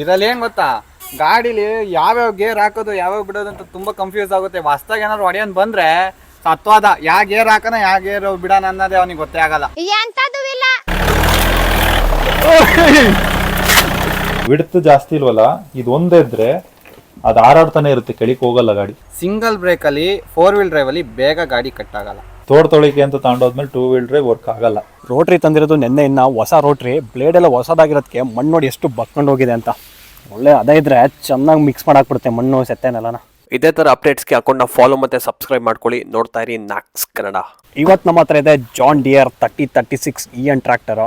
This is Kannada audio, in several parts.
ಇದ್ರಲ್ಲಿ ಏನ್ ಗೊತ್ತಾ? ಗಾಡಿಲಿ ಯಾವ್ಯಾವ ಗೇರ್ ಹಾಕೋದು ಯಾವ್ಯಾವ ಬಿಡೋದು ಅಂತ ತುಂಬಾ ಕನ್ಫ್ಯೂಸ್ ಆಗುತ್ತೆ. ಹೊಸ್ದಾಗ ಏನಾದ್ರು ಒಡೆಯನ್ ಬಂದ್ರೆ ಸತ್ವಾದ ಯಾವ ಗೇರ್ ಹಾಕನ ಯಾವ ಗೇರ್ ಬಿಡೋಣ ಅನ್ನೋದೇ ಅವನಿಗೆ ಗೊತ್ತೇ ಆಗಲ್ಲ. ಎಂತದು ಇಲ್ಲ. ವಿಡ್ತ್ ಜಾಸ್ತಿ ಇಲ್ವಲ್ಲ? ಇದು ಒಂದೇ ಇದ್ರೆ ಅದು ಹಾರಾಡ್ತಾನೆ ಇರುತ್ತೆ ಕೆಳಕ್ಕೆ ಹೋಗಲ್ಲ ಗಾಡಿ. ಸಿಂಗಲ್ ಬ್ರೇಕ್ ಅಲ್ಲಿ ಫೋರ್ ವೀಲ್ ಡ್ರೈವ್ ಅಲ್ಲಿ ಬೇಗ ಗಾಡಿ ಕಟ್ ಆಗಲ್ಲ. ತೋಡ್ ತೊಳಿಕೆ ಅಂತ ತಗೊಂಡೋದ್ಮೇಲೆ ಟೂ ವೀಲ್ ಡ್ರೈವ್ ವರ್ಕ್ ಆಗಲ್ಲ. ರೋಟ್ರಿ ತಂದಿರೋದು ನೆನ್ನೆ ಇನ್ನ ಹೊಸ ರೋಟ್ರಿ ಬ್ಲೇಡ್ ಎಲ್ಲ ಹೊಸದಾಗಿರೋದಕ್ಕೆ ಮಣ್ಣು ನೋಡಿ ಎಷ್ಟು ಬಕ್ಕೊಂಡು ಹೋಗಿದೆ ಅಂತ. ಒಳ್ಳೆ ಅದೇ ಇದ್ರೆ ಚೆನ್ನಾಗಿ ಮಿಕ್ಸ್ ಮಾಡಾಕ್ಬಿಡುತ್ತೆ ಮಣ್ಣು ಸೆತ್ತೆನೆಲ್ಲನ. ಇದೇ ತರ ಅಪ್ಡೇಟ್ಸ್ಗೆ ಅಕೌಂಟ್ನ ಫಾಲೋ ಮತ್ತೆ ಸಬ್ಸ್ಕ್ರೈಬ್ ಮಾಡ್ಕೊಳ್ಳಿ. ನೋಡ್ತಾ ಇರಿ ನಾಕ್ಸ್ ಕನ್ನಡ ಇವತ್ತು ನಮ್ಮ ಹತ್ರ ಇದೆ John Deere thirty thirty six E N tractor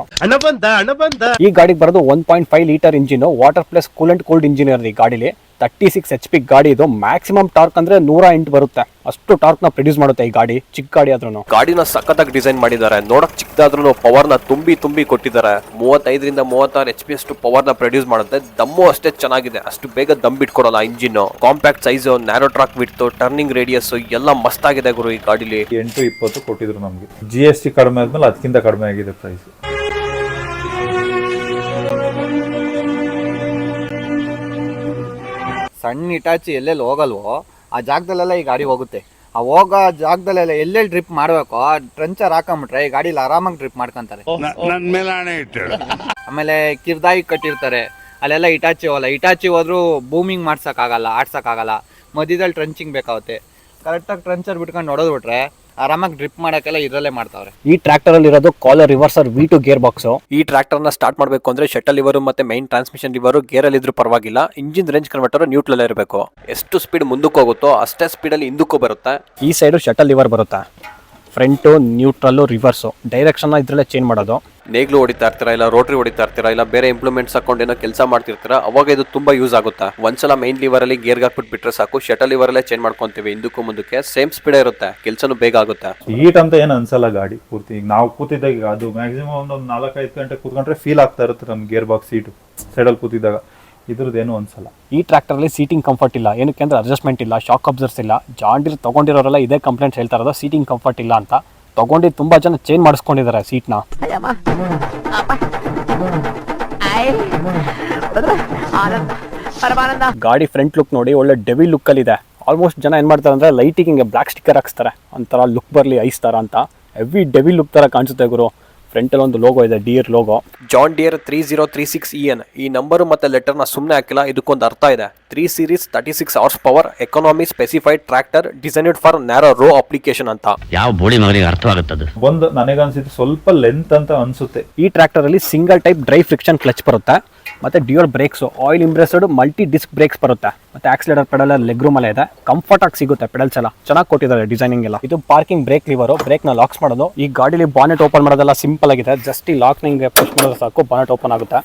ಈ ಗಾಡಿಗೆ ಬರೋದು one point five litre engine water plus coolant cold engine ಇರೋದು ಈ ಗಾಡಿಲಿ. ತರ್ಟಿ ಸಿಕ್ಸ್ ಎಚ್ ಪಿ ಗಾಡಿ ಇದು ಮ್ಯಾಕ್ಸಿಮಮ್ ಟಾರ್ಕ್ ಅಂದ್ರೆ ನೂರ ಎಂಟು ಬರುತ್ತೆ. ಅಷ್ಟು ಟಾರ್ಕ್ನ ಪ್ರೊಡ್ಯೂಸ್ ಮಾಡುತ್ತೆ ಈ ಗಾಡಿ ಚಿಕ್ಕ ಗಾಡಿ ಆದ್ರೂ ಗಾಡಿನ ಸಖತ್ತಾಗಿ ಡಿಸೈನ್ ಮಾಡಿದ್ದಾರೆ. ನೋಡಕ್ ಚಿಕ್ಕದಾದ್ರೂ ಪವರ್ನ ತುಂಬಿ ತುಂಬಿ ಕೊಟ್ಟಿದ್ದಾರೆ. ಮೂವತ್ತೈದರಿಂದ ಮೂವತ್ತಾರು ಎಚ್ ಪಿ ಅಷ್ಟು ಪವರ್ನ ಪ್ರೊಡ್ಯೂಸ್ ಮಾಡುತ್ತೆ. ದಮ್ಮು ಅಷ್ಟೇ ಚೆನ್ನಾಗಿದೆ. ಅಷ್ಟು ಬೇಗ ದಮ್ ಬಿಟ್ಕೊಡಲ್ಲ engine compact size narrow track ಬಿಡ್ತು ಟರ್ನಿಂಗ್ ರೇಡಿಯಸ್ ಎಲ್ಲ ಮಸ್ತಾಗಿದೆ ಗುರು ಈ ಗಾಡಿಲಿ. ಎಂಟು ಇಪ್ಪತ್ತು ಕೊಟ್ಟಿದ್ರು ನಮಗೆ. ಜಿ ಎಸ್ ಟಿ ಕಡಿಮೆ ಆದ್ಮೇಲೆ ಅದಕ್ಕಿಂತ ಕಡಿಮೆ ಆಗಿದೆ ಪ್ರೈಸ್ ಸಣ್ಣ ಇಟಾಚಿ ಎಲ್ಲೆಲ್ಲಿ ಹೋಗಲ್ವೋ ಆ ಜಾಗದಲ್ಲೆಲ್ಲ ಈ ಗಾಡಿ ಹೋಗುತ್ತೆ. ಆ ಹೋಗೋ ಜಾಗದಲ್ಲೆಲ್ಲ ಎಲ್ಲೆಲ್ಲಿ ಟ್ರಿಪ್ ಮಾಡ್ಬೇಕು ಆ ಟ್ರಂಚರ್ ಹಾಕೊಂಬಿಟ್ರೆ ಈ ಗಾಡಿಲಿ ಆರಾಮಾಗಿ ಟ್ರಿಪ್ ಮಾಡ್ಕೊಂತಾರೆ. ಮೇಲೆ ಆಮೇಲೆ ಕಿರ್ದಾಯಿ ಕಟ್ಟಿರ್ತಾರೆ. ಅಲ್ಲೆಲ್ಲ ಇಟಾಚಿ ಹೋಗಲ್ಲ ಇಟಾಚಿ ಹೋದ್ರೂ ಬೂಮಿಂಗ್ ಮಾಡ್ಸೋಕ್ಕಾಗಲ್ಲ ಆಡ್ಸೋಕ್ಕಾಗಲ್ಲ. ಮಧ್ಯದಲ್ಲಿ ಟ್ರಂಚಿಂಗ್ ಬೇಕಾಗುತ್ತೆ. ಕರೆಕ್ಟಾಗಿ ಟ್ರಂಚರ್ ಬಿಟ್ಕೊಂಡು ನೋಡೋದ್ಬಿಟ್ರೆ ಬಿಟ್ರೆ ಆರಾಮಾಗಿ ಡ್ರಿಪ್ ಮಾಡೋಕ್ಕೆಲ್ಲ ಇದರಲ್ಲೇ ಮಾಡ್ತಾವ್ರೆ. ಈ ಟ್ರಾಕ್ಟರ್ ಅಲ್ಲಿ ಇರೋದು collar reverser V two gear box ಈ ಟ್ರಾಕ್ಟರ್ನ ಸ್ಟಾರ್ಟ್ ಮಾಡಬೇಕು ಅಂದ್ರೆ ಶಟಲ್ ಲಿವರ್ ಮತ್ತೆ ಮೈನ್ ಟ್ರಾನ್ಸ್ಮಿಷನ್ ಲಿವರ್ ಗೇರ್ ಅಲ್ಲಿ ಇದ್ರೂ ಪರವಾಗಿಲ್ಲ. ಇಂಜಿನ್ ರೇಂಜ್ ಕನ್ವರ್ಟರ್ ನ್ಯೂಟ್ರಲ್ ಇರಬೇಕು. ಎಷ್ಟು ಸ್ಪೀಡ್ ಮುಂದಕ್ಕೆ ಹೋಗುತ್ತೋ ಅಷ್ಟೇ ಸ್ಪೀಡ್ ಅಲ್ಲಿ ಹಿಂದಕ್ಕೂ ಬರುತ್ತೆ. ಈ ಸೈಡು ಶಟಲ್ ಲಿವರ್ ಬರುತ್ತೆ? ಫ್ರಂಟು ನ್ಯೂಟ್ರಲ್ಲು ರಿವರ್ಸು ಡೈರೆಕ್ಷನ್ ಇದರಲ್ಲೇ ಚೇಂಜ್ ಮಾಡೋದು. ನೇಗ್ಲು ಹೊಡಿತಾ ಇರ್ತೀರಾ ಇಲ್ಲ ರೋಟ್ರಿ ಹೊಡಿತಾ ಇರ್ತೀರಾ ಇಲ್ಲ ಬೇರೆ ಇಂಪ್ಲಿಮೆಂಟ್ಸ್ ಹಾಕೊಂಡು ಏನೋ ಕೆಲಸ ಮಾಡ್ತಿರ್ತೀರಾ ಅವಾಗ ಇದು ತುಂಬಾ ಯೂಸ್ ಆಗುತ್ತಾ? ಒಂದ್ಸಲ ಮೈನ್ ಲಿವರ್ ಅಲ್ಲಿ ಗೇರ್ ಹಾಕ್ಬಿಟ್ಟು ಬಿಟ್ರೆ ಸಾಕು ಶಟಲ್ ಲಿವರ್ ಅಲ್ಲೇ ಚೇಂಜ್ ಮಾಡ್ಕೊಂತೀವಿ ಹಿಂದಕ್ಕೂ ಮುಂದಕ್ಕೆ ಸೇಮ್ ಸ್ಪೀಡ್ ಇರುತ್ತೆ ಕೆಲಸನೂ ಬೇಗ ಆಗುತ್ತೆ? ಹೀಟ್ ಅಂತ ಏನು ಅನ್ಸಲ್ಲ ಗಾಡಿ ಪೂರ್ತಿ. ಈಗ ನಾವು ಕೂತಿದ್ದಾಗ ಈಗ ಅದು ಮ್ಯಾಕ್ಸಿಮಮ್ ಒಂದೊಂದು ನಾಲ್ಕೈದು ಗಂಟೆ ಕೂತ್ಕೊಂಡ್ರೆ ಫೀಲ್ ಆಗ್ತಾ ಇರುತ್ತೆ ನಮ್ಗೆ ಗೇರ್ ಬಾಕ್ಸ್ ಸೀಟ್ ಸೈಡಲ್ಲಿ ಕೂತಿದ್ದಾಗ. ಇದ್ರದ್ದು ಏನು ಅನ್ಸಲ್ಲ. ಈ ಟ್ರ್ಯಾಕ್ಟರಲ್ಲಿ ಸೀಟಿಂಗ್ ಕಂಫರ್ಟ್ ಇಲ್ಲ. ಏನಕ್ಕೆ ಅಂದ್ರೆ ಅಡ್ಜಸ್ಟ್ಮೆಂಟ್ ಇಲ್ಲ ಶಾಕ್ ಅಬ್ಸರ್ಸ್ ಇಲ್ಲ. ಜಾಂಡಿರ್ ತಗೊಂಡಿರೋರೆಲ್ಲ ಇದೇ ಕಂಪ್ಲೇಂಟ್ಸ್ ಹೇಳ್ತಾ ಇರೋದು ಸೀಟಿಂಗ್ ಕಂಫರ್ಟ್ ಇಲ್ಲ ಅಂತ. ತಗೊಂಡು ತುಂಬಾ ಜನ ಚೇಂಜ್ ಮಾಡಿಸ್ಕೊಂಡಿದ್ದಾರೆ ಸೀಟ್ನ ಗಾಡಿ ಫ್ರಂಟ್ ಲುಕ್ ನೋಡಿ ಒಳ್ಳೆ ಡೆವಿ ಲುಕ್ ಅಲ್ಲಿ ಇದೆ ಆಲ್ಮೋಸ್ಟ್ ಜನ ಏನ್ ಮಾಡ್ತಾರೆ ಅಂದ್ರೆ ಲೈಟಿಗೆ ಹಿಂಗೆ ಬ್ಲಾಕ್ ಸ್ಟಿಕ್ಕರ್ ಹಾಕ್ಸ್ತಾರೆ. ಒಂಥರ ಲುಕ್ ಬರಲಿ ಐಸ್ ತರ ಅಂತ. ಹೆವಿ ಡೆವಿ ಲುಕ್ ತರ ಕಾಣಿಸುತ್ತೆ ಗುರು. ಫ್ರಂಟ್ ಅಲ್ಲಿ ಒಂದು ಲೋಗೋ ಇದೆ Deere logo. John Deere three zero three six E N ಈ ನಂಬರ್ ಮತ್ತೆ ಲೆಟರ್ನ ಸುಮ್ಮನೆ ಹಾಕಿಲ್ಲ ಇದಕ್ಕೊಂದು ಅರ್ಥ ಇದೆ. Three series thirty six hours power economy specified tractor designed for narrow row application ಅಂತ. ಯಾವ ಬೋಳಿ ಮಗನಿಗೆ ಅರ್ಥವಾಗುತ್ತದು ಒಂದು ನನಗನ್ಸಿದ್ದು ಸ್ವಲ್ಪ ಲೆಂತ್ ಅಂತ ಅನ್ಸುತ್ತೆ. ಈ ಟ್ರ್ಯಾಕ್ಟರಲ್ಲಿ single type dry friction clutch ಬರುತ್ತೆ. ಮತ್ತೆ dual brakes oil immersed multi disc brakes ಬರುತ್ತೆ. ಮತ್ತೆ ಆಕ್ಸಿಲೇಟರ್ ಪೆಡಲ್ ಲೆಗ್ ರೂಮ್ ಇದೆ. ಕಂಫರ್ಟ್ ಆಗಿ ಸಿಗುತ್ತೆ ಪೆಡಲ್ಸ್ ಎಲ್ಲ. ಚೆನ್ನಾಗಿ ಕೊಟ್ಟಿದ್ದಾರೆ ಡಿಸೈನಿಂಗ್ ಎಲ್ಲ. ಇದು ಪಾರ್ಕಿಂಗ್ ಬ್ರೇಕ್ ಲಿವರು ಬ್ರೇಕ್ನ ಲಾಕ್ಸ್ ಮಾಡೋದು. ಈ ಗಾಡಿಲಿ ಬಾನೆಟ್ ಓಪನ್ ಮಾಡೋದೆಲ್ಲ ಸಿಂಪಲ್ ಆಗಿದೆ. ಜಸ್ಟ್ ಈ ಲಾಕ್ ನಿಂಗೆ ಪುಷ್ ಮಾಡೋದು ಸಾಕು ಬಾನೆಟ್ ಓಪನ್ ಆಗುತ್ತೆ.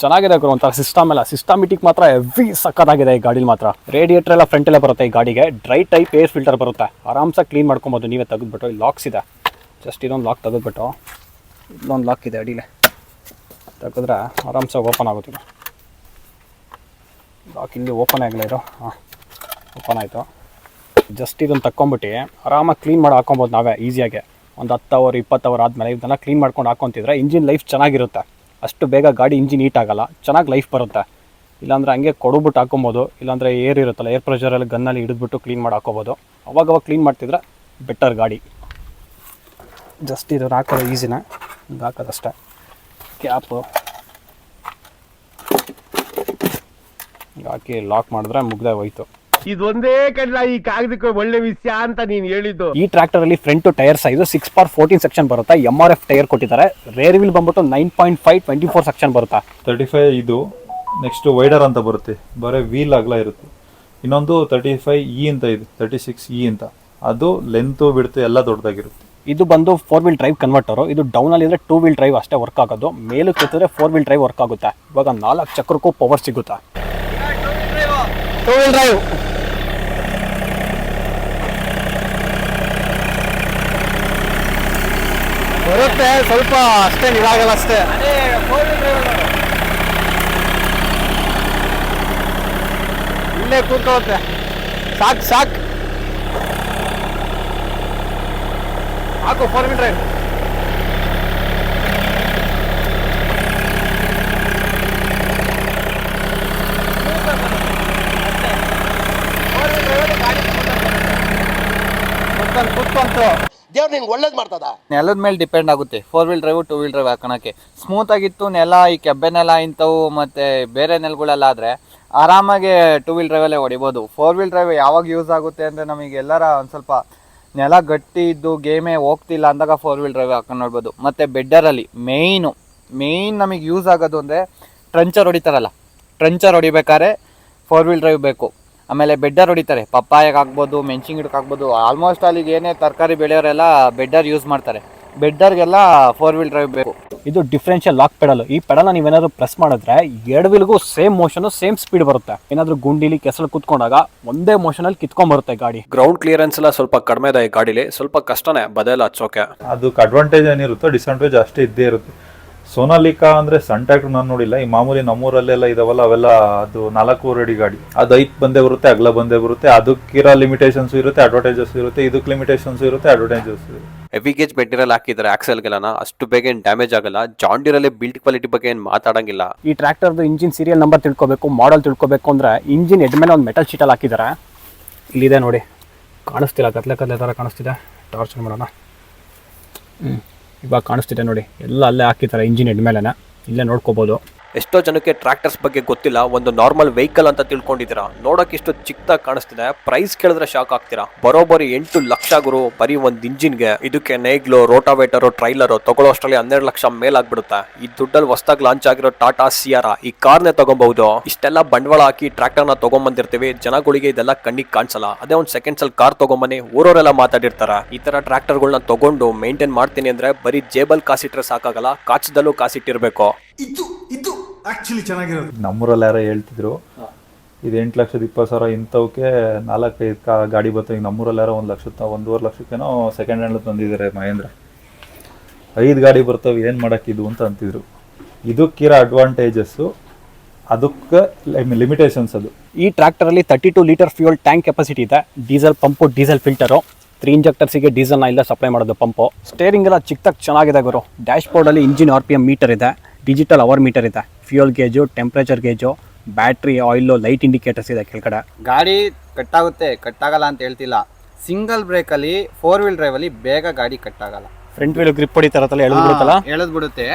ಚೆನ್ನಾಗಿದೆ ಒಂಥರ ಸಿಸ್ಟಮ್ ಎಲ್ಲ. ಸಿಸ್ಟಮಿಟಿಕ್ ಮಾತ್ರ ಹೆವಿ ಸಕ್ಕತ್ತಾಗಿದೆ ಈ ಗಾಡಿಲಿ ಮಾತ್ರ. ರೇಡಿಯೇಟರ್ ಎಲ್ಲ ಫ್ರಂಟ್ ಎಲ್ಲ ಬರುತ್ತೆ ಈ ಗಾಡಿಗೆ. ಡ್ರೈ ಟೈಪ್ ಏರ್ ಫಿಲ್ಟರ್ ಬರುತ್ತೆ. ಆರಾಮ್ಸಾಗಿ ಕ್ಲೀನ್ ಮಾಡ್ಕೊಬೋದು, ನೀವೇ ತೆಗೆದ್ಬಿಟ್ಟು. ಲಾಕ್ಸ್ ಇದೆ. ಜಸ್ಟ್ ಇದೊಂದು ಲಾಕ್ ತೆಗೆದ್ಬಿಟ್ಟು. ಇಲ್ಲೊಂದು ಲಾಕ್ ಇದೆ ಅಡಿಲೆ. ತೆಗೆದ್ರೆ ಆರಾಮ್ಸೆ ಓಪನ್ ಆಗುತ್ತೆ ಇದು ಲಾಕ್ ಇಲ್ಲಿ ಓಪನ್ ಆಗಲೇ ಇರೋ. ಹಾಂ ಓಪನ್ ಆಯಿತು. ಜಸ್ಟ್ ಇದನ್ನು ತಕ್ಕೊಂಬಿಟ್ಟು ಆರಾಮಾಗಿ ಕ್ಲೀನ್ ಮಾಡಿ ಹಾಕೊಬೋದು ನಾವೇ ಈಸಿಯಾಗಿ ಒಂದು ಹತ್ತು ಅವರ್ ಇಪ್ಪತ್ತು ಅವರ್ ಆದಮೇಲೆ ಇದನ್ನೆಲ್ಲ ಕ್ಲೀನ್ ಮಾಡ್ಕೊಂಡು ಹಾಕೊತಿದ್ರೆ ಇಂಜಿನ್ ಲೈಫ್ ಚೆನ್ನಾಗಿರುತ್ತೆ. ಅಷ್ಟು ಬೇಗ ಗಾಡಿ ಇಂಜಿನ್ ಹೀಟ್ ಆಗೋಲ್ಲ, ಚೆನ್ನಾಗಿ ಲೈಫ್ ಬರುತ್ತೆ. ಇಲ್ಲಾಂದ್ರೆ ಹಂಗೆ ಕೊಡುಬಿಟ್ಟು ಹಾಕೊಬೋದು ಇಲ್ಲಾಂದರೆ ಏರ್ ಇರುತ್ತಲ್ಲ ಏರ್ ಪ್ರೆಷರಲ್ಲಿ ಗನ್ನಲ್ಲಿ ಹಿಡಿದ್ಬಿಟ್ಟು ಕ್ಲೀನ್ ಮಾಡಿ ಹಾಕೋಬೋದು ಅವಾಗವಾಗ ಅವಾಗ ಕ್ಲೀನ್ ಮಾಡ್ತಿದ್ರೆ ಬೆಟರ್ ಗಾಡಿ. ಜಸ್ಟ್ ಇದನ್ನು ಹಾಕೋದು ಈಸಿನ ಹಾಕೋದಷ್ಟೇ. ಕ್ಯಾಪು ಹಾಕಿ ಲಾಕ್ ಮಾಡಿದ್ರೆ ಮುಗ್ದಾಗ ಹೋಯ್ತು. ಇದೊಂದೇ ಕಡಲ ಈ ಕಾಗದಕ್ಕೆ ಒಳ್ಳೆ ವಿಷಯ ಅಂತ ನೀನ್ ಹೇಳಿದ್ದು. ಈ ಟ್ರಾಕ್ಟರ್ ಅಲ್ಲಿ front tyre size six per fourteen section ಬರುತ್ತೆ? ಎಂ ಆರ್ ಎಫ್ ಟೈರ್ ಕೊಟ್ಟಿದ್ದಾರೆ. ರೇರ್ ವೀಲ್ ಬಂದ್ಬಿಟ್ಟು nine point five twenty four section ಬರುತ್ತಾ? ತರ್ಟಿ ಫೈವ್ ಇದು ನೆಕ್ಸ್ಟ್ ವೈಡರ್ ಅಂತ ಬರುತ್ತೆ. ಬರೀ ವೀಲ್ ಅಗಲ ಇರುತ್ತೆ. ಇನ್ನೊಂದು ತರ್ಟಿ ಫೈವ್ ಇ ಅಂತ ಇದೆ. ತರ್ಟಿ ಸಿಕ್ಸ್ ಇ ಅಂತ. ಅದು ಲೆಂತು ಬಿಡ್ತು ಎಲ್ಲ ದೊಡ್ಡದಾಗಿರುತ್ತೆ. ಇದು ಬಂದು ಫೋರ್ ವೀಲ್ ಡ್ರೈವ್ ಕನ್ವರ್ಟರು ಇದು ಡೌನ್ ಅಲ್ಲಿ ಇದ್ರೆ ಟೂ ವೀಲ್ ಡ್ರೈವ್ ಅಷ್ಟೇ ವರ್ಕ್ ಆಗೋದು. ಮೇಲು ಕೆತ್ತಿದ್ರೆ ಫೋರ್ ವೀಲ್ ಡ್ರೈವ್ ವರ್ಕ್ ಆಗುತ್ತೆ. ಇವಾಗ ನಾಲ್ಕು ಚಕ್ರಕ್ಕೂ ಪವರ್ ಸಿಗುತ್ತೆ. ಟೂ ವೀಲ್ ಡ್ರೈವ್ ಬರುತ್ತೆ, ಸ್ವಲ್ಪ ಅಷ್ಟೇ ಇದಾಗಲ್ಲ ಅಷ್ಟೇ. ಇಲ್ಲೇ ಕೂತ್ಕೊಳ್ಳುತ್ತೆ. ಸಾಕು ಸಾಕು. ಹಾಕು ಫೋರ್ ವೀಲ್ ಡ್ರೈವ್ ದೇವ್ರು ನಿನ್ಗೆ ಒಳ್ಳೇದು ಮಾಡ್ತದ? ನೆಲದ ಮೇಲೆ ಡಿಪೆಂಡ್ ಆಗುತ್ತೆ. Four wheel drive two wheel drive ಹಾಕೋಣಕ್ಕೆ. Smooth ಆಗಿತ್ತು ನೆಲ ಈ ಕೆಬ್ಬೆ ನೆಲ ಇಂಥವು ಮತ್ತು ಬೇರೆ ನೆಲಗಳೆಲ್ಲ ಆದರೆ ಆರಾಮಾಗಿ ಟೂ ವೀಲ್ ಡ್ರೈವಲ್ಲೇ ಹೊಡಿಬೋದು. ಫೋರ್ ವೀಲ್ ಡ್ರೈವ್ ಯಾವಾಗ ಯೂಸ್ ಆಗುತ್ತೆ ಅಂದರೆ ನಮಗೆಲ್ಲರ ಒಂದು ಸ್ವಲ್ಪ ನೆಲ ಗಟ್ಟಿ ಇದ್ದು ಗೇಮೇ ಹೋಗ್ತಿಲ್ಲ ಅಂದಾಗ ಫೋರ್ ವೀಲ್ ಡ್ರೈವ್ ಹಾಕೊಂಡು ನೋಡ್ಬೋದು. ಮತ್ತು ಬೆಡ್ಡರಲ್ಲಿ ಮೇಯ್ನು ಮೇಯ್ನ್ ನಮಗೆ ಯೂಸ್ ಆಗೋದು ಅಂದರೆ ಟ್ರಂಚರ್ ಹೊಡಿತಾರಲ್ಲ. ಟ್ರಂಚರ್ ಹೊಡಿಬೇಕಾದ್ರೆ ಫೋರ್ ವೀಲ್ ಡ್ರೈವ್ ಬೇಕು. ಆಮೇಲೆ ಬೆಡ್ಡರ್ ಹೊಡಿತಾರೆ. ಪಪ್ಪಾಯಕ್ಕೆ ಹಾಕ್ಬೋದು ಮೆಣಸಿನ ಗಿಡಕ್ಕೆ ಹಾಕ್ಬೋದು. ಆಲ್ಮೋಸ್ಟ್ ಅಲ್ಲಿಗೆ ಏನೇ ತರಕಾರಿ ಬೆಳೆಯೋರೆಲ್ಲ ಬೆಡ್ಡರ್ ಯೂಸ್ ಮಾಡ್ತಾರೆ. ಬೆಡ್ಡರ್ಗೆಲ್ಲ ಫೋರ್ ವೀಲ್ ಡ್ರೈವ್ ಬೇಕು. ಇದು ಡಿಫ್ರೆನ್ಷಿಯಲ್ ಲಾಕ್ ಪೆಡಲ್ ಈ ಪೆಡಲ್ನ ನೀವೇನಾದ್ರು ಪ್ರೆಸ್ ಮಾಡಿದ್ರೆ ಎರಡು ವೀಲ್ಗೂ ಸೇಮ್ ಮೋಷನ್ ಸೇಮ್ ಸ್ಪೀಡ್ ಬರುತ್ತೆ. ಏನಾದರೂ ಗುಂಡಿಲಿ ಕೆಸಲು ಕುತ್ಕೊಂಡಾಗ ಒಂದೇ ಮೋಷನಲ್ಲಿ ಕಿತ್ಕೊಂಡ್ ಬರುತ್ತೆ ಗಾಡಿ. ಗ್ರೌಂಡ್ ಕ್ಲಿಯರೆನ್ಸ್ ಎಲ್ಲ ಸ್ವಲ್ಪ ಕಡಿಮೆ ಇದೆ ಈ ಗಾಡಿಲಿ. ಸ್ವಲ್ಪ ಕಷ್ಟನೇ ಬದಲ ಹಚ್ಚೋಕೆ ಅದಕ್ಕೆ ಅಡ್ವಾಂಟೇಜ್ ಏನಿರುತ್ತೋ ಡಿಸ್ಅಡ್ವಾಂಟೇಜ್ ಅಷ್ಟೇ ಇದ್ದೇ ಇರುತ್ತೆ. ಸೋನಾಲಿಕಾ ಅಂದ್ರೆ ಸಣ್ಣ ಟ್ರ್ಯಾಕ್ಟರ್ ನಾನು ನೋಡಿಲ್ಲ. ಈ ಮಾಮೂಲಿ ನಮ್ಮೂರಲ್ಲೆಲ್ಲ ಇದಾವಲ್ಲ ಅವೆಲ್ಲ ಅದು ನಾಲ್ಕು ರೆಡಿ ಗಾಡಿ. ಅದು ಐತ್ ಬಂದೇ ಬರುತ್ತೆ ಅಗಲ ಬಂದೇ ಬರುತ್ತೆ ಅದಕ್ಕಿರೋ ಲಿಮಿಟೇಷನ್ಸ್ ಇರುತ್ತೆ ಅಡ್ವಾಂಟೇಜಸ್ ಇರುತ್ತೆ ಇದಕ್ಕೆ ಲಿಮಿಟೇಷನ್ಸ್ ಇರುತ್ತೆ ಅಡ್ವಾಂಟೇಜಸ್ ಇರುತ್ತೆ. ಹೆವಿ ಗೇಜ್ ಮೆಟೀರಿಯಲ್ ಹಾಕಿದ್ದಾರೆ ಆಕ್ಸೆಲ್ಗೆಲ್ಲ ಅಷ್ಟು ಬೇಗ ಏನು ಡ್ಯಾಮೇಜ್ ಆಗಲ್ಲ. ಜಾಂಡಿರಲ್ಲಿ ಬಿಲ್ಡ್ ಕ್ವಾಲಿಟಿ ಬಗ್ಗೆ ಏನು ಮಾತಾಡಂಗಿಲ್ಲ. ಈ ಟ್ರ್ಯಾಕ್ಟರ್ದು ಇಂಜಿನ್ ಸೀರಿಯಲ್ ನಂಬರ್ ತಿಳ್ಕೊಬೇಕು ಮಾಡಲ್ ತಿಳ್ಕೊಬೇಕು ಅಂದ್ರೆ ಇಂಜಿನ್ ಎಡ್ಮೇಲೆ ಒಂದು ಮೆಟಲ್ ಶೀಟಲ್ಲಿ ಹಾಕಿದ್ದಾರೆ. ಇಲ್ಲಿದೆ ನೋಡಿ. ಕಾಣಿಸ್ತಿಲ್ಲ ಕತ್ಲೆ ಕತ್ಲೆ ಥರ ಕಾಣಿಸ್ತಿದೆ. ಟಾರ್ಚ್ ಮಾಡೋಣ. ಹ್ಞೂ ಇವಾಗ ಕಾಣಿಸ್ತಿದೆ ನೋಡಿ. ಎಲ್ಲ ಅಲ್ಲೇ ಹಾಕಿದ್ದಾರೆ ಇಂಜಿನ್ ಮೇಲೆನೆ. ಇಲ್ಲೇ ನೋಡ್ಕೋಬೋದು. ಎಷ್ಟೋ ಜನಕ್ಕೆ ಟ್ರ್ಯಾಕ್ಟರ್ಸ್ ಬಗ್ಗೆ ಗೊತ್ತಿಲ್ಲ, ಒಂದು ನಾರ್ಮಲ್ ವೆಹಿಕಲ್ ಅಂತ ತಿಳ್ಕೊಂಡಿದ್ದೀರಾ? ನೋಡೋಕೆ ಇಷ್ಟು ಚಿಕ್ಕದಾಗಿ ಕಾಣಿಸ್ತಿದೆ, ಪ್ರೈಸ್ ಕೇಳಿದ್ರೆ ಶಾಕ್ ಆಗ್ತೀರಾ? ಬರೋಬ್ಬರಿ ಎಂಟು ಲಕ್ಷ ಗುರು, ಬರೀ ಒಂದು ಇಂಜಿನ್ಗೆ. ಇದಕ್ಕೆ ನೇಗ್ಲು, ರೋಟಾವೇಟರು, ಟ್ರೈಲರು ತಗೊಳ್ಳೋ ಅಷ್ಟರಲ್ಲಿ ಹನ್ನೆರಡು ಲಕ್ಷ ಮೇಲಾಗ್ಬಿಡುತ್ತೆ. ಈ ದುಡ್ಡಲ್ಲಿ ಹೊಸದಾಗಿ ಲಾಂಚ್ ಆಗಿರೋ ಟಾಟಾ ಸಿಯಾರ ಈ ಕಾರ್ನೇ ತಗೊಬಹುದು ಇಷ್ಟೆಲ್ಲ ಬಂಡವಾಳ ಹಾಕಿ ಟ್ರ್ಯಾಕ್ಟರ್ನ ತಗೊಂಬಂದಿರ್ತೀವಿ, ಜನಗಳಿಗೆ ಇದೆಲ್ಲ ಕಣ್ಣಿಗೆ ಕಾಣಿಸಲ್ಲ. ಅದೇ ಒಂದು ಸೆಕೆಂಡ್ಸ್ ಅಲ್ಲಿ ಕಾರ್ ತಗೊಂಬನ್ನಿ ಊರೋರೆಲ್ಲ ಮಾತಾಡಿರ್ತಾರೆ. ಈ ತರ ಟ್ರ್ಯಾಕ್ಟರ್ಗಳನ್ನ ತಗೊಂಡು ಮೇಂಟೈನ್ ಮಾಡ್ತೀನಿ ಅಂದ್ರೆ ಬರೀ ಜೇಬಲ್ ಕಾಸಿಟ್ರೆ ಸಾಕಾಗಲ್ಲ, ಕಾಚದಲ್ಲೂ ಕಾಸಿಟ್ಟಿರ್ಬೇಕು. ನಮ್ಮೂರಲ್ಲಿ ಯಾರೋ ಹೇಳ್ತಿದ್ರು ಇದು ಎಂಟು ಲಕ್ಷದ ಇಪ್ಪತ್ತು ಸಾವಿರ ಇಂಥವಕ್ಕೆ ನಾಲ್ಕೈದು ಕಾ ಗಾಡಿ ಬರ್ತವೆ. ಈಗ ನಮ್ಮೂರಲ್ಲಿ ಯಾರೋ ಒಂದು ಲಕ್ಷದ ಒಂದೂವರೆ ಲಕ್ಷಕ್ಕೇನೋ ಸೆಕೆಂಡ್ ಹ್ಯಾಂಡ್ ತಂದಿದ್ದಾರೆ ಮಹೇಂದ್ರ. ಐದು ಗಾಡಿ ಬರ್ತವೆ ಏನು ಮಾಡೋಕ್ಕಿದು ಅಂತ ಅಂತಿದ್ರು. ಇದಕ್ಕಿರೋ ಅಡ್ವಾಂಟೇಜಸ್ಸು ಅದಕ್ಕೆ ಲಿಮಿಟೇಷನ್ಸ್ ಅದು. ಈ ಟ್ರ್ಯಾಕ್ಟರಲ್ಲಿ thirty two litre fuel tank capacity ಇದೆ diesel pump diesel filter three ಇಂಜೆಕ್ಟರ್ಸಿಗೆ ಡೀಸೆಲ್ನ ಇಲ್ಲ ಸಪ್ಲೈ ಮಾಡೋದು ಪಂಪು ಸ್ಟೇರಿಂಗ್ ಎಲ್ಲ ಚಿಕ್ಕದಾಗಿ ಚೆನ್ನಾಗಿದೆ ಗುರು. Dash ಬೋರ್ಡಲ್ಲಿ engine R P M meter ಇದೆ. ಡಿಜಿಟಲ್ ಅವರ್ ಮೀಟರ್ ಇದೆ. Fuel gauge temperature gauge battery oil light indicators ಇದೆ ಕೆಳಗಡೆ. ಗಾಡಿ ಕಟ್ಟಾಗುತ್ತೆ ಕಟ್ಟಾಗಲ್ಲ ಅಂತ ಹೇಳ್ತಿಲ್ಲ. ಸಿಂಗಲ್ ಬ್ರೇಕಲ್ಲಿ ಫೋರ್ ವೀಲ್ ಡ್ರೈವಲ್ಲಿ ಬೇಗ ಗಾಡಿ ಕಟ್ಟಾಗಲ್ಲ. ಫ್ರಂಟ್ ವೀಲ್ ಗ್ರಿಪ್ ಹೊಡಿತಾರತ್ತಲ್ಲ ಎಳೆದು ಬಿಡುತ್ತಲ್ಲ? ಎಳೆದ್ ಬಿಡುತ್ತೆ.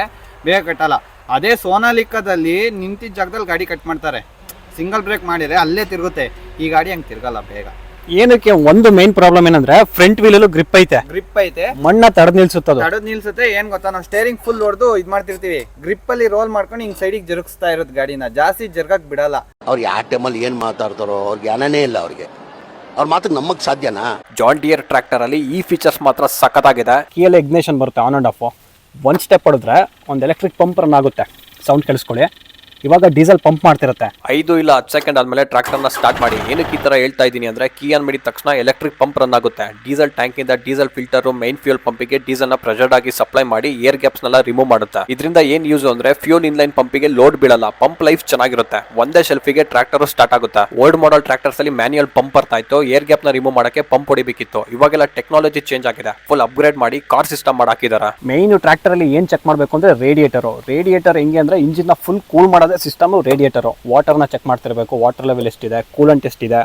ಬೇಗ ಕಟ್ಟಲ್ಲ. ಅದೇ ಸೋನಾಲಿಕದಲ್ಲಿ ನಿಂತಿದ್ದ ಜಾಗದಲ್ಲಿ ಗಾಡಿ ಕಟ್ ಮಾಡ್ತಾರೆ. ಸಿಂಗಲ್ ಬ್ರೇಕ್ ಮಾಡಿದ್ರೆ ಅಲ್ಲೇ ತಿರುಗುತ್ತೆ. ಈ ಗಾಡಿ ಹಂಗೆ ತಿರುಗಲ್ಲ ಬೇಗ. ಏನಕ್ಕೆ ಒಂದು ಮೇನ್ ಪ್ರಾಬ್ಲಮ್ ಏನಂದ್ರೆ ಫ್ರಂಟ್ ವೀಲಲ್ಲೂ ಗ್ರಿಪ್ ಐತೆ. ಗ್ರಿಪ್ ಐತೆ. ಮಣ್ಣ ತಡೆದ್ ನಿಲ್ಸುತ್ತದ ತಡದ್ ನಿಲ್ಸುತ್ತೆ ಏನ್ ಗೊತ್ತಾ? ನಾವು ಸ್ಟೇರಿಂಗ್ ಫುಲ್ ಹೊಡೆದು ಇದ್ ಮಾಡ್ತಿರ್ತೀವಿ. ಗ್ರಿಪ್ ಅಲ್ಲಿ ರೋಲ್ ಮಾಡ್ಕೊಂಡು ಹಿಂಗ್ ಸೈಡಿಗೆ ಜರುಗಿಸ್ತಾ ಇರೋದು ಗಾಡಿನ. ಜಾಸ್ತಿ ಜರ್ಗಕ್ ಬಿಡಲ್ಲ. ಅವ್ರು ಯಾವ ಟೈಮಲ್ಲಿ ಏನು ಮಾತಾಡ್ತಾರೋ ಅವ್ರಿಗೆ ಜ್ಞಾನನೇ ಇಲ್ಲ ಅವ್ರಿಗೆ. ಅವ್ರ ಮಾತಿಗೆ ನಮಗೆ ಸಾಧ್ಯನಾ? ಜಾನ್ ಡಿಯರ್ ಟ್ರ್ಯಾಕ್ಟರ್ ಅಲ್ಲಿ ಈ ಫೀಚರ್ಸ್ ಮಾತ್ರ ಸಖತ್ತಾಗಿದೆ. ಕೀಯಲ್ಲಿ ಇಗ್ನೇಷನ್ ಬರುತ್ತೆ on and off one step ಹೊಡೆದ್ರೆ ಒಂದು ಎಲೆಕ್ಟ್ರಿಕ್ ಪಂಪ್ ರನ್ ಆಗುತ್ತೆ. ಸೌಂಡ್ ಕೇಳಿಸ್ಕೊಳ್ಳಿ. ಇವಾಗ ಡೀಸೆಲ್ ಪಂಪ್ ಮಾಡ್ತಿರುತ್ತೆ. ಐದು ಇಲ್ಲ ಹತ್ತು ಸೆಕೆಂಡ್ ಆದ್ಮೇಲೆ ಟ್ರ್ಯಾಕ್ಟರ್ನ ಸ್ಟಾರ್ಟ್ ಮಾಡಿ. ಏನಕ್ಕೆ ಈ ತರ ಹೇಳ್ತಾ ಇದ್ದೀನಿ ಅಂದ್ರೆ ಕೀ ಆನ್ ಮಾಡಿದ ತಕ್ಷಣ ಎಲೆಕ್ಟ್ರಿಕ್ ಪಂಪ್ ರನ್ ಆಗುತ್ತೆ. ಡೀಸೆಲ್ ಟ್ಯಾಂಕ್ ಇಂದ ಡೀಸೆಲ್ ಫಿಲ್ಟರ್ ಮೈನ್ ಫ್ಯೂಲ್ ಪಂಪಿಗೆ ಡೀಸೆಲ್ನ ಪ್ರೆಷರ್ಡ್ ಆಗಿ ಸಪ್ಲೈ ಮಾಡಿ ಏರ್ ಗ್ಯಾಪ್ಸ್ ನೆಲ್ಲ ರಿಮೂವ್ ಮಾಡುತ್ತೆ. ಇದರಿಂದ ಏನ್ ಯೂಸ್ ಅಂದ್ರೆ ಫ್ಯೂಲ್ ಇನ್ಲೈನ್ ಪಂಪಿಗೆ ಲೋಡ್ ಬೀಳಲ್ಲ. ಪಂಪ್ ಲೈಫ್ ಚೆನ್ನಾಗಿರುತ್ತೆ. ಒಂದೇ ಶೆಲ್ಫಿಗೆ ಟ್ರ್ಯಾಕ್ಟರ್ ಸ್ಟಾರ್ಟ್ ಆಗುತ್ತೆ. ಓಲ್ಡ್ ಮಾಡಲ್ ಟ್ರ್ಯಾಕ್ಟರ್ಸ್ ಅಲ್ಲಿ ಮ್ಯಾನ್ಯಲ್ ಪಂಪ್ ಬರ್ತಾ ಇತ್ತು. ಏರ್ ಗ್ಯಾಪ್ನ ರಿಮೂವ್ ಮಾಡಕ್ಕೆ ಪಂಪ್ ಹೊಡಿಬೇಕಿತ್ತು. ಇವಾಗೆಲ್ಲ ಟೆಕ್ನಾಲಜಿ ಚೇಂಜ್ ಆಗಿದೆ. ಫುಲ್ ಅಪ್ಗ್ರೇಡ್ ಮಾಡಿ ಕಾರ್ ಸಿಸ್ಟಮ್ ಮಾಡಾಕಿದ್ದಾರೆ. ಟ್ರ್ಯಾಕ್ಟರ್ ಅಲ್ಲಿ ಏನು ಚೆಕ್ ಮಾಡಬೇಕು ಅಂದರೆ ರೇಡಿಯೇಟರು ರೇಡಿಯೇಟರ್ ಹೆಂಗೆ ಅಂದರೆ ಇಂಜಿನ್ನ ಫುಲ್ ಕೂಲ್ ಮಾಡೋದೇ ಸಿಸ್ಟಮು ರೇಡಿಯೇಟರು. ವಾಟರ್ನ ಚೆಕ್ ಮಾಡ್ತಿರಬೇಕು. ವಾಟರ್ ಲೆವೆಲ್ ಎಷ್ಟಿದೆ? ಕೂಲಂಟ್ ಎಷ್ಟಿದೆ?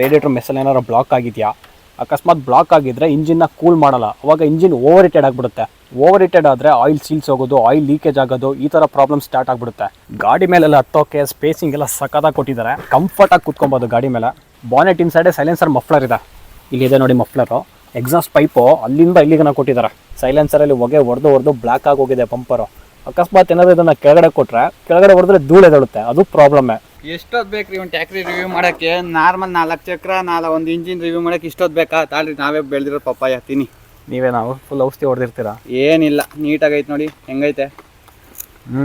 ರೇಡಿಯೇಟರ್ ಮೆಸಲ್ ಏನಾರು ಬ್ಲಾಕ್ ಆಗಿದೆಯಾ? ಅಕಸ್ಮಾತ್ ಬ್ಲಾಕ್ ಆಗಿದ್ರೆ ಇಂಜಿನ್ನ ಕೂಲ್ ಮಾಡಲ್ಲ. ಅವಾಗ ಇಂಜಿನ್ ಓವರ್ ಹೀಟೆಡ್ ಆಗಿಬಿಡುತ್ತೆ. ಓವರ್ ಹೀಟೆಡ್ ಆದರೆ ಆಯಿಲ್ ಸೀಲ್ಸ್ ಹೋಗೋದು, ಆಯಿಲ್ ಲೀಕೇಜ್ ಆಗೋದು, ಈ ಥರ ಪ್ರಾಬ್ಲಮ್ ಸ್ಟಾರ್ಟ್ ಆಗಿಬಿಡುತ್ತೆ. ಗಾಡಿ ಮೇಲೆಲ್ಲ ಹತ್ತೋಕೆ ಸ್ಪೇಸಿಂಗ್ ಎಲ್ಲ ಸಖತ್ತಾಗಿ ಕೊಟ್ಟಿದ್ದಾರೆ. ಕಂಫರ್ಟಾಗಿ ಕುತ್ಕೊಬೋದು ಗಾಡಿ ಮೇಲೆ. ಬಾನೆಟ್ ಇನ್ಸೈಡೆ ಸೈಲೆನ್ಸರ್ ಮಫ್ಲರ್ ಇದೆ ಇಲ್ಲಿದೆ ನೋಡಿ ಮಫ್ಲರು. ಎಕ್ಸಾಸ್ಟ್ ಪೈಪು ಅಲ್ಲಿಂದ ಇಲ್ಲಿಗನ ಕೊಟ್ಟಿದ್ದಾರೆ. ಸೈಲೆನ್ಸರಲ್ಲಿ ಹೊಗೆ ಹೊಡೆದು ಹೊಡೆದು ಬ್ಲ್ಯಾಕ್ ಆಗೋಗಿದೆ ಪಂಪರು. ಅಕಸ್ಮಾತ್ ಏನಾದ್ರು ಇದನ್ನ ಕೆಳಗಡೆ ಕೊಟ್ರೆ ಕೆಳಗಡೆ ಹೊಡೆದ್ರೆ ಧೂಳು ಎದಳುತ್ತೆ ಅದು ಪ್ರಾಬ್ಲಮ್ ಎಷ್ಟೊತ್ತು ಬೇಕ್ರಿ ಒಂದು ಟ್ಯಾಕ್ಟ್ರಿ ರಿವ್ಯೂ ಮಾಡಕ್ಕೆ? ನಾರ್ಮಲ್ ನಾಲ್ಕು ಚಕ್ರ ನಾಲ್ಕು ಒಂದು ಇಂಜಿನ್ ರಿವ್ಯೂ ಮಾಡಕ್ಕೆ ಇಷ್ಟೊತ್ತು ಬೇಕಾ? ತಾಳ್ರಿ ನಾವೇ ಬೆಳೆದಿರೋ ಪಪ್ಪಾಯ ತಿನ್ನಿ ನೀವೇ ನಾವು ಫುಲ್ ಔಷಧಿ ಹೊಡೆದಿರ್ತೀರ? ಏನಿಲ್ಲ ನೀಟಾಗೈತೆ ನೋಡಿ ಹೆಂಗೈತೆ? ಹ್ಞೂ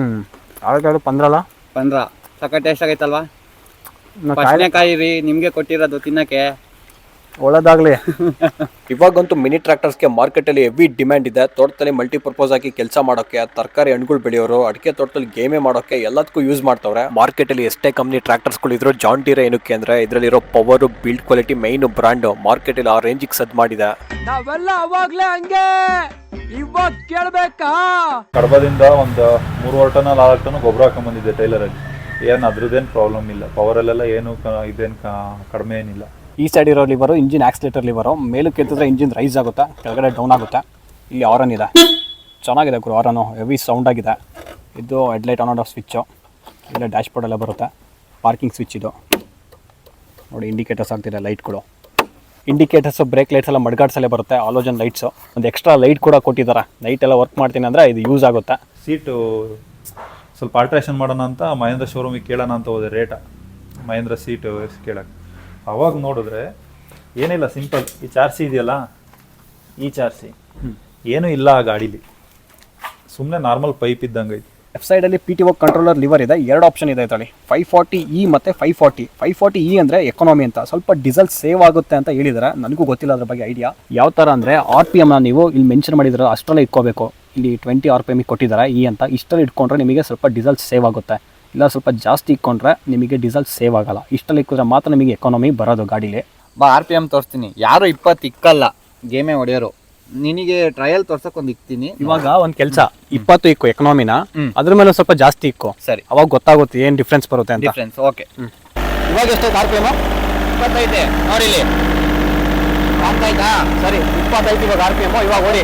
ಆವಾಗ ಪಂದ್ರಲ್ಲ? ಪಂದ್ರ ಸಕ್ಕ ಟೇಸ್ಟ್ ಆಗೈತಲ್ವಾ? ಕಾಯಿ ರೀ ನಿಮಗೆ ಕೊಟ್ಟಿರೋದು ತಿನ್ನಕ್ಕೆ. ಒಳ್ಳೇದಾಗಲಿ. ಇವಾಗಂತೂ ಮಿನಿ ಟ್ರ್ಯಾಕ್ಟರ್ಸ್ಗೆ ಮಾರ್ಕೆಟಲ್ಲಿ ಹೆವಿ ಡಿಮ್ಯಾಂಡ್ ಇದೆ. ತೋಟದಲ್ಲಿ ಮಲ್ಟಿಪರ್ಪಸ್ ಆಗಿ ಕೆಲಸ ಮಾಡೋಕೆ ತರಕಾರಿ ಹಣ್ಣುಗಳು ಬೆಳೆಯೋರು ಅಡಿಕೆ ತೋಟದಲ್ಲಿ ಗೇಮೆ ಮಾಡೋಕೆ ಎಲ್ಲದಕ್ಕೂ ಯೂಸ್ ಮಾಡ್ತವ್ರೆ. ಮಾರ್ಕೆಟಲ್ಲಿ ಎಷ್ಟೇ ಕಂಪ್ನಿ ಟ್ರ್ಯಾಕ್ಟರ್ಸ್ಗಳು ಇದ್ರು ಜಾನ್ ಡೀರೆ ಏನಕ್ಕೆ ಅಂದ್ರೆ ಇದರಲ್ಲಿರೋ power build quality main brand ಮಾರ್ಕೆಟಲ್ಲಿ ಆ ರೇಂಜಿಗೆ ಸದ್ ಮಾಡಿದೆ. ಕಡಬದಿಂದ ಒಂದು ಮೂರುವರೆ ಟನ್ ನಾಲ್ಕು ಟನ್ ಗೊಬ್ಬರ ಹಾಕೊಂಡ್ಬಂದಿದ್ದೆ ಟೈಲರಲ್ಲಿ ಏನು ಅದ್ರದ್ದೇನು ಪ್ರಾಬ್ಲಮ್ ಇಲ್ಲ. ಪವರಲ್ಲೆಲ್ಲ ಏನು ಕ- ಇದೇನು ಕ- ಕಡಿಮೆ ಏನಿಲ್ಲ. ಈ ಸೈಡ್ ಇರೋ ಲಿವರು ಇಂಜಿನ್ ಆಕ್ಸಿಲೇಟರ್ ಲಿವರು ಮೇಲಕ್ಕೆ ಎತ್ತಿದ್ರೆ ಇಂಜಿನ್ ರೈಸ್ ಆಗುತ್ತೆ, ಕೆಳಗಡೆ ಡೌನ್ ಆಗುತ್ತೆ? ಇಲ್ಲಿ ಆರನ್ ಇದೆ. ಚೆನ್ನಾಗಿದೆ ಗುರು ಆರನು ಹೆವಿ ಸೌಂಡ್ ಆಗಿದೆ. ಇದು ಹೆಡ್ಲೈಟ್ ಆನ್ ಆಫ್ ಸ್ವಿಚ್ಚು ಇಲ್ಲ ಡ್ಯಾಶ್ ಬೋರ್ಡ್ ಎಲ್ಲ ಬರುತ್ತೆ. ಪಾರ್ಕಿಂಗ್ ಸ್ವಿಚ್ ಇದು. ನೋಡಿ ಇಂಡಿಕೇಟರ್ಸ್ ಆಗ್ತಿದೆ ಲೈಟ್ಗಳು ಇಂಡಿಕೇಟರ್ಸು ಬ್ರೇಕ್ ಲೈಟ್ಸ್ ಎಲ್ಲ ಮಡ್ಗಾಡ್ಸಲ್ಲೇ ಬರುತ್ತೆ ಆಲೋಜನ್ ಲೈಟ್ಸು ಒಂದು ಎಕ್ಸ್ಟ್ರಾ ಲೈಟ್ ಕೂಡ ಕೊಟ್ಟಿದ್ದಾರೆ. ಲೈಟ್ ಎಲ್ಲ ವರ್ಕ್ ಮಾಡ್ತೀನಿ ಅಂದರೆ ಇದು ಯೂಸ್ ಆಗುತ್ತೆ. ಸೀಟು ಸ್ವಲ್ಪ ಆಲ್ಟ್ರೇಷನ್ ಮಾಡೋಣ ಅಂತ ಮಹೇಂದ್ರ ಶೋರೂಮಿಗೆ ಕೇಳೋಣ ಅಂತ ಹೋದೆ ರೇಟ ಮಹೇಂದ್ರ ಸೀಟು ಕೇಳಕ್ಕೆ. ಅವಾಗ ನೋಡಿದ್ರೆ ಏನಿಲ್ಲ ಸಿಂಪಲ್ ಈ ಚಾರ್ಸಿ ಇದೆಯಲ್ಲ? ಈ ಚಾರ್ಸಿ ಏನೂ ಇಲ್ಲ ಆ ಗಾಡೀಲಿ. ಸುಮ್ಮನೆ ನಾರ್ಮಲ್ ಪೈಪ್ ಇದ್ದಂಗೆ ಐತಿ. ಲೆಫ್ಟ್ ಸೈಡಲ್ಲಿ P T O controller lever ಇದೆ. ಎರಡು ಆಪ್ಷನ್ ಇದೆ ಇದರಲ್ಲಿ. ಫೈವ್ ಫಾರ್ಟಿ ಇ ಮತ್ತು five forty five forty E ಅಂದರೆ ಎಕಾನಮಿ ಅಂತ. ಸ್ವಲ್ಪ ಡೀಸೆಲ್ ಸೇವ್ ಆಗುತ್ತೆ ಅಂತ ಹೇಳಿದ್ದಾರೆ ನನಗೂ ಗೊತ್ತಿಲ್ಲ ಅದ್ರ ಬಗ್ಗೆ ಐಡಿಯಾ ಯಾವ ಥರ ಅಂದರೆ ಆರ್ ಪಿ ಎಮ್ನ ನೀವು ಇಲ್ಲಿ ಮೆನ್ಷನ್ ಮಾಡಿದ್ರೆ ಅಷ್ಟರಲ್ಲೇ ಇಟ್ಕೋಬೇಕು. ಇಲ್ಲಿ ಟ್ವೆಂಟಿ ಆರ್ ಪಿ ಎಂ ಕೊಟ್ಟಿದ್ದಾರೆ. ಈ ಅಂತ. ಇಷ್ಟರಲ್ಲಿ ಇಟ್ಕೊಂಡ್ರೆ ನಿಮಗೆ ಸ್ವಲ್ಪ ಡೀಸೆಲ್ ಸೇವ್ ಆಗುತ್ತೆ. ಇಲ್ಲ ಸ್ವಲ್ಪ ಜಾಸ್ತಿ ಇಕ್ಕೊಂಡ್ರೆ ನಿಮಗೆ ಡೀಸೆಲ್ ಸೇವ್ ಆಗಲ್ಲ. ಇಷ್ಟಲ್ಲಿ ಇಕ್ಕಿದ್ರೆ ಮಾತ್ರ ನಿಮಗೆ ಎಕಾನಮಿ ಬರೋದು ಗಾಡೀಲಿ. ಬಾ ಆರ್ ಪಿ ಎಂ ತೋರಿಸ್ತೀನಿ. ಯಾರು ಇಪ್ಪತ್ತು ಇಕ್ಕಲ್ಲ ಗೇಮೇ ಹೊಡೆಯೋರು. ನಿನಗೆ ಟ್ರಯಲ್ ತೋರ್ಸಕ್ ಒಂದು ಇಕ್ತೀನಿ. ಇವಾಗ ಒಂದು ಕೆಲಸ. ಇಪ್ಪತ್ತು ಇಕ್ಕು ಎಕನಾಮಿನ ಅದ್ರ ಮೇಲೆ ಸ್ವಲ್ಪ ಜಾಸ್ತಿ ಇಕ್ಕು. ಸರಿ. ಅವಾಗ ಗೊತ್ತಾಗುತ್ತೆ ಏನು ಡಿಫ್ರೆನ್ಸ್ ಬರುತ್ತೆ ಅಂತ. ಡಿಫ್ರೆನ್ಸ್ ಓಕೆ ಇವಾಗ ಎಷ್ಟು ಆರ್ ಪಿ ಎಂ ಇಪ್ಪತ್ತೈತೆ. ನೋಡಿಲಿ ಆಗ್ತಾಯ್ತಾ ಸರಿ ಇಪ್ಪತ್ತೈದು ಇವಾಗ ಆರ್ ಪಿ ಎಂ ಇವಾಗ ಓಡಿ.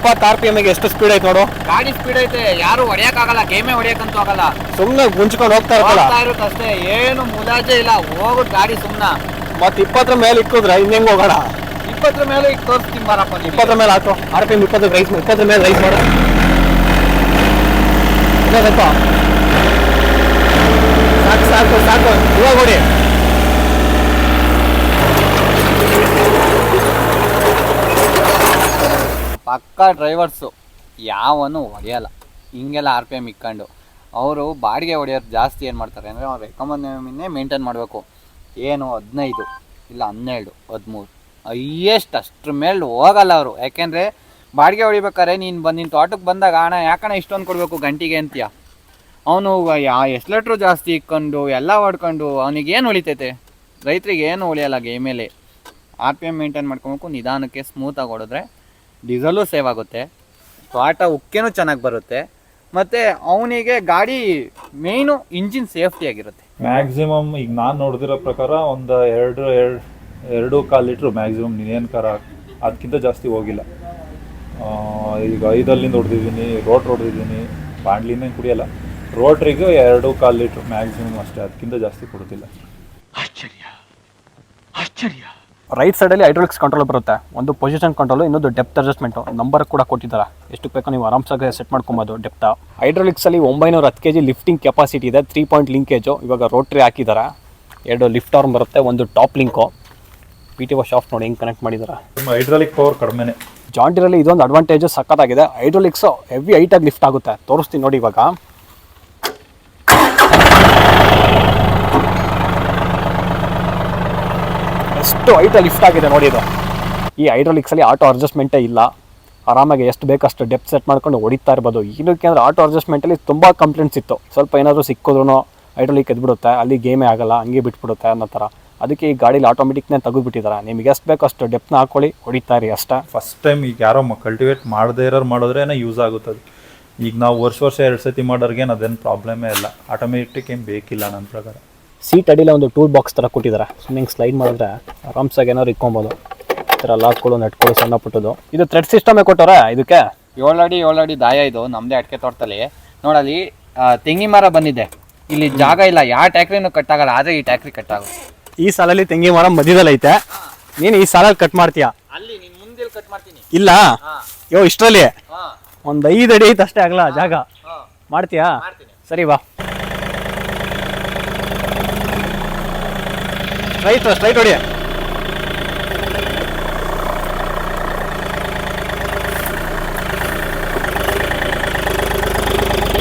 ಇಪ್ಪತ್ತು ಆರ್ ಪಿ ಎಮ್ಗೆ ಎಷ್ಟು ಸ್ಪೀಡ್ ಐತೆ ನೋಡು? ಗಾಡಿ ಸ್ಪೀಡ್ ಐತೆ. ಯಾರು ಹೊಡೆಯಕ್ಕಾಗಲ್ಲ ಗೇಮೇ ಹೊಡೆಯಕ್ಕಂತೂ ಆಗಲ್ಲ. ಸುಮ್ಮನೆ ಗುಂಚ್ಕೊಂಡು ಹೋಗ್ತಾ ಇರ್ತಲ್ಲ ಹೋಗ್ತಾ ಇರುತ್ತೆ ಅಷ್ಟೇ. ಏನು ಮುಲಾಜೆ ಇಲ್ಲ. ಹೋಗೋ ಗಾಡಿ ಸುಮ್ನ. ಮತ್ತೆ ಇಪ್ಪತ್ತರ ಮೇಲೆ ಇಕ್ಕಿದ್ರೆ ಇನ್ನೆಂಗ್ ಹೋಗೋಣ? ಇಪ್ಪತ್ತರ ಮೇಲೆ ಈಗ ತೋರಿಸ್ತೀನಿ ಬಾರಪ್ಪ. ಇಪ್ಪತ್ತರ ಮೇಲೆ ಹಾಕು ಆರ್ ಪಿ ಎಂ ಇಪ್ಪತ್ತು ರೈಸ್ ಇಪ್ಪತ್ತರ ಮೇಲೆ ರೈಸ್ ಮಾಡು. ಇನ್ನೂ ಸ್ವಲ್ಪ. ಸಾಕು ಸಾಕು ಸಾಕು. ಇವಾಗ ಓಡಿ ಪಕ್ಕ ಡ್ರೈವರ್ಸು ಯಾವನು ಹೊಡೆಯಲ್ಲ. ಹಿಂಗೆಲ್ಲ ಆರ್ ಪಿ ಎಂ ಇಕ್ಕೊಂಡು. ಅವರು ಬಾಡಿಗೆ ಹೊಡೆಯೋರು ಜಾಸ್ತಿ ಏನು ಮಾಡ್ತಾರೆ ಅಂದರೆ ಅವ್ರು ಎಕಮನ್ನೇ ಮೇಂಟೈನ್ ಮಾಡಬೇಕು. ಏನು ಹದಿನೈದು ಇಲ್ಲ ಹನ್ನೆರಡು, ಹದಿಮೂರು. ಹೈಯೆಸ್ಟ್ ಅಷ್ಟ್ರ ಮೇಲೆ ಹೋಗಲ್ಲ ಅವರು. ಯಾಕೆಂದರೆ ಬಾಡಿಗೆ ಹೊಡಿಬೇಕಾದ್ರೆ ನೀನು ಬಂದು ನಿನ್ನ ತೋಟಕ್ಕೆ ಬಂದಾಗ, ಅಣ್ಣ, ಯಾಕಣ್ಣ ಇಷ್ಟೊಂದು ಕೊಡಬೇಕು ಗಂಟಿಗೆ? ಅಂತೀಯ. ಅವನು ಯಾ ಎಸ್ಲೆಟ್ರು ಜಾಸ್ತಿ ಇಕ್ಕೊಂಡು, ಎಲ್ಲ ಹೊಡ್ಕೊಂಡು ಅವನಿಗೇನು ಉಳಿತೈತೆ ರೈತರಿಗೆ ಏನು ಉಳಿಯಲ್ಲ ಗೇಮೇಲೆ ಆರ್ ಪಿ ಎಂ ಮೇಂಟೈನ್ ಮಾಡ್ಕೊಬೇಕು, ನಿಧಾನಕ್ಕೆ ಸ್ಮೂತಾಗಿ ಹೊಡೆದ್ರೆ ಡೀಸೆಲು ಸೇವ್ ಆಗುತ್ತೆ. ತೋಟ ಉಕ್ಕೇನೂ ಚೆನ್ನಾಗಿ ಬರುತ್ತೆ. ಮತ್ತೆ ಅವನಿಗೆ ಗಾಡಿ ಮೇಯ್ನು ಇಂಜಿನ್ ಸೇಫ್ಟಿ ಆಗಿರುತ್ತೆ. ಮ್ಯಾಕ್ಸಿಮಮ್ ಈಗ ನಾನು ನೋಡಿದಿರೋ ಪ್ರಕಾರ ಒಂದು ಎರಡು ಎರಡು ಎರಡು ಕಾಲು ಲೀಟ್ರು ಮ್ಯಾಕ್ಸಿಮಮ್ ನೀನೇನು ಕಾರ ಅದಕ್ಕಿಂತ ಜಾಸ್ತಿ ಹೋಗಿಲ್ಲ. ಆ, ಈಗ ಐದಲ್ಲಿಂದ ಹೊಡೆದಿದ್ದೀನಿ ರೋಟ್ ಹೊಡೆದಿದ್ದೀನಿ ಬಾಂಡ್ಲಿನೇ ಕುಡಿಯಲ್ಲ. ರೋಟ್ರಿಗೆ ಎರಡು ಕಾಲು ಲೀಟ್ರ್ ಮ್ಯಾಕ್ಸಿಮಮ್ ಅಷ್ಟೇ ಅದಕ್ಕಿಂತ ಜಾಸ್ತಿ ಕೊಡ್ತಿಲ್ಲ ರೈಟ್ ಸೈಡಲ್ಲಿ ಹೈಡ್ರೋಲಿಕ್ಸ್ ಕಂಟ್ರೋಲ್ ಬರುತ್ತೆ. ಒಂದು ಪೊಸಿಷನ್ ಕಂಟ್ರೋಲ್ ಇನ್ನೊಂದು ಡೆಪ್ತ್ ಅಡ್ಜಸ್ಟ್ಮೆಂಟ್ ನಂಬರ್ ಕೂಡ ಕೊಟ್ಟಿದ್ದಾರೆ. ಎಷ್ಟು ಬೇಕೋ ನೀವು ಆರಾಮ್ಸಾಗಿ ಸೆಟ್ ಮಾಡ್ಕೊಬೋದು ಡೆಪ್ತ ಹೈಡ್ರೋಲಿಕ್ಸಲ್ಲಿ ಒಂಬೈನೂರ ಹತ್ತು ಕೆ ಜಿ ಲಿಫ್ಟಿಂಗ್ ಕೆಪಾಸಿಟಿ ಇದೆ. ತ್ರೀ ಪಾಯಿಂಟ್ ಲಿಂಕೇಜು ಇವಾಗ ರೋಟ್ರಿ ಹಾಕಿದ್ದಾರೆ. ಎರಡು ಲಿಫ್ಟ್ ಆರ್ಮ್ ಬರುತ್ತೆ ಒಂದು top link P T O shaft ನೋಡಿ ಹೆಂಗೆ ಕನೆಕ್ಟ್ ಮಾಡಿದ್ದಾರೆ. Hydraulic power ಕಡಿಮೆನೆ. ಜಾಂಟಿರಲ್ಲಿ ಇದೊಂದು ಅಡ್ವಾಂಟೇಜು ಸಕ್ಕತ್ತಾಗಿದೆ ಹೈಡ್ರೋಲಿಕ್ಸು ಹೆವಿ ಹೈಟಾಗಿ ಲಿಫ್ಟ್ ಆಗುತ್ತೆ. ತೋರಿಸ್ತೀನಿ ನೋಡಿ ಇವಾಗ. ಎಷ್ಟು ಹೈಟಲ್ಲಿ ಲಿಫ್ಟ್ ಆಗಿದೆ ನೋಡಿ ಇದು. ಈ ಹೈಡ್ರೋಲಿಕ್ಸಲ್ಲಿ ಆಟೋ ಅಡ್ಜಸ್ಟ್ಮೆಂಟೇ ಇಲ್ಲ. ಆರಾಮಾಗಿ ಎಷ್ಟು ಬೇಕಷ್ಟು ಡೆಪ್ ಸೆಟ್ ಮಾಡ್ಕೊಂಡು ಹೊಡಿತಾ ಇರ್ಬೋದು. ಏನಕ್ಕೆ ಅಂದರೆ ಆಟೋ ಅಡ್ಜಸ್ಟ್ಮೆಂಟಲ್ಲಿ ತುಂಬ ಕಂಪ್ಲೇಂಟ್ಸ್ ಇತ್ತು. ಸ್ವಲ್ಪ ಏನಾದರೂ ಸಿಕ್ಕಿದ್ರು ಹೈಡ್ರೋಲಿಕ್ ಎದ್ಬಿಡುತ್ತೆ, ಅಲ್ಲಿ ಗೇಮೇ ಆಗಲ್ಲ, ಹಂಗೆ ಬಿಟ್ಬಿಡುತ್ತೆ ಅನ್ನೋ ಥರ. ಅದಕ್ಕೆ ಈ ಗಾಡೀಲಿ ಆಟೋಮೆಟಿಕ್ನೇ ತೆಗೆದುಬಿಟ್ಟಿದ್ದಾರೆ ನಿಮಗೆ ಎಷ್ಟು ಬೇಕು ಅಷ್ಟು ಡೆಪ್ನ ಹಾಕೊಳ್ಳಿ, ಹೊಡಿತಾ ಇರಿ ಅಷ್ಟೇ. ಫಸ್ಟ್ ಟೈಮ್ ಈಗ ಯಾರೋ ಕಲ್ಟಿವೇಟ್ ಮಾಡದೇ ಇರೋರು ಮಾಡಿದ್ರೇನೆ ಯೂಸ್ ಆಗುತ್ತೆ ಅದು. ಈಗ ನಾವು ವರ್ಷ ವರ್ಷ ಎರಡು ಸತಿ ಮಾಡೋರ್ಗೇನು ಅದೇನು ಪ್ರಾಬ್ಲಮೇ ಇಲ್ಲ. ಆಟೋಮೆಟಿಕ್ ಏನು ಬೇಕಿಲ್ಲ ನನ್ನ ಪ್ರಕಾರ. ಸೀಟ್ ಅಡಿಲ್ಲ ಒಂದು ಟೂಲ್ ಬಾಕ್ಸ್ ಥರ ಕೊಟ್ಟಿದ್ದಾರೆ ಸುಮ್ಮನೆ ಸ್ಲೈಡ್ ಮಾಡಿದ್ರೆ ಆರಾಮ್ಸಾಗಿ ಏನಾದ್ರು ಇಕ್ಕೊಬೋದು. ಈ ಥರ ಲಾಕ್ಗಳು ನಟ್ಗಳು ಸಣ್ಣ ಪುಟ್ಟದು ಇದು ಥ್ರೆಡ್ ಸಿಸ್ಟಮೇ ಕೊಟ್ಟವ್ರೆ ಇದಕ್ಕೆ? ಏಳು ಅಡಿ ಏಳು ಅಡಿ ದಾಯ ಇದು ನಮ್ಮದೇ ಅಡಿಕೆ ತೋಟದಲ್ಲಿ. ನೋಡಲ್ಲಿ ತೆಂಗಿ ತೆಂಗಿನ ಮರ ಬಂದಿದೆ. ಇಲ್ಲಿ ಜಾಗ ಇಲ್ಲ ಯಾವ ಟ್ಯಾಕ್ರಿನೂ ಕಟ್ ಆಗಲ್ಲ ಆದರೆ ಈ ಟ್ಯಾಕ್ರಿ ಕಟ್ ಆಗೋದು ಈ ಸಾಲಲ್ಲಿ ತೆಂಗಿ ಮರ ಮಧ್ಯದಲ್ಲಿ ಐತೆ. ನೀನು ಈ ಸಾಲಲ್ಲಿ ಕಟ್ ಮಾಡ್ತೀಯಾ? ಅಲ್ಲಿ ನೀನು ಮುಂದೆ ಕಟ್ ಮಾಡ್ತೀನಿ. ಇಲ್ಲ? ಯೋ ಇಷ್ಟರಲ್ಲಿ? ಒಂದು ಐದು ಅಡಿ ಐತೆ ಅಷ್ಟೇ ಆಗಲ್ಲ ಜಾಗ? ಮಾಡ್ತೀಯಾ? ಸರಿ ಬಾ. ಸ್ಟ್ರೈಟ್ ಸ್ಟ್ರೈಟ್ ಹೊಡಿ.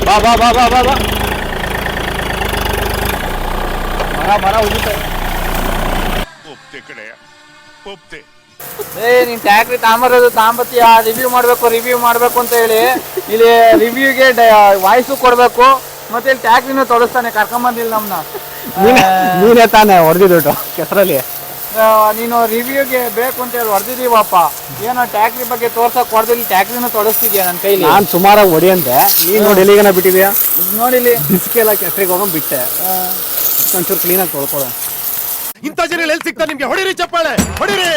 ಬಾ ಬಾ ಬಾ ಬಾ ಬಾ ಬಾ. ಮರ ಮರ ಉಗಿತಾ. ಒಪ್ತೆ ಕಡೆಯ ಒಪ್ತೆ. ಏ ನೀನ್ ಟ್ಯಾಕ್ರಿ ತಾಂಬರೋದು ತಾಂಬತ್ತೀಯ ರಿವ್ಯೂ ಮಾಡಬೇಕು ರಿವ್ಯೂ ಮಾಡಬೇಕು ಅಂತ ಹೇಳಿ ಇಲ್ಲಿ ರಿವ್ಯೂಗೆ ವಾಯ್ಸು ಕೊಡಬೇಕು ಮತ್ತೆ ಇಲ್ಲಿ ಟ್ಯಾಕ್ರಿನೂ ತೊಡಸ್ತಾನೆ ಕರ್ಕೊಂಬಂದಿಲ್ಲ ನಮ್ಮನ್ನ ನೀನೇ ನೀನೇ ತಾನೇ ಹೊಡೆದಿದ್ದು ಕೆಸರಲ್ಲಿ. ನೀನು ರಿವ್ಯೂಗೆ ಬೇಕು ಅಂತ ಹೇಳಿ ಹೊಡೆದಿದ್ದೀವಪ್ಪ. ಏನೋ ಟ್ಯಾಕ್ರಿ ಬಗ್ಗೆ ತೋರ್ಸಕ್ ಹೊಡೆದಿಲ್ಲ ಟ್ಯಾಕ್ರಿನ ತೊಡಸ್ತಿದ್ಯಾ ನನ್ನ ಕೈಲಿ? ನಾನು ಸುಮಾರಾಗಿ ಹೊಡಿಯಂತೆ. ನೀನು ನೋಡಿ ಎಲ್ಲಿಗನ ಬಿಟ್ಟಿದ್ಯಾ? ನೋಡಿಲಿ ಬಿಸಿಕೆಲ್ಲ ಎಲ್ಲ ಕೆಸರಿಗೆ ಹೋಗೋದು ಬಿಟ್ಟೆ. ಒಂಚೂರು ಕ್ಲೀನಾಗಿ ತೊಳ್ಕೊಳ್ಳೋ ಇಂಥ ಜನ ಎಲ್ಲಿ ಸಿಗ್ತಾರೆ ನಿಮಗೆ? ಹೊಡಿರಿ ಚಪ್ಪಾಳೆ ಹೊಡಿರಿ!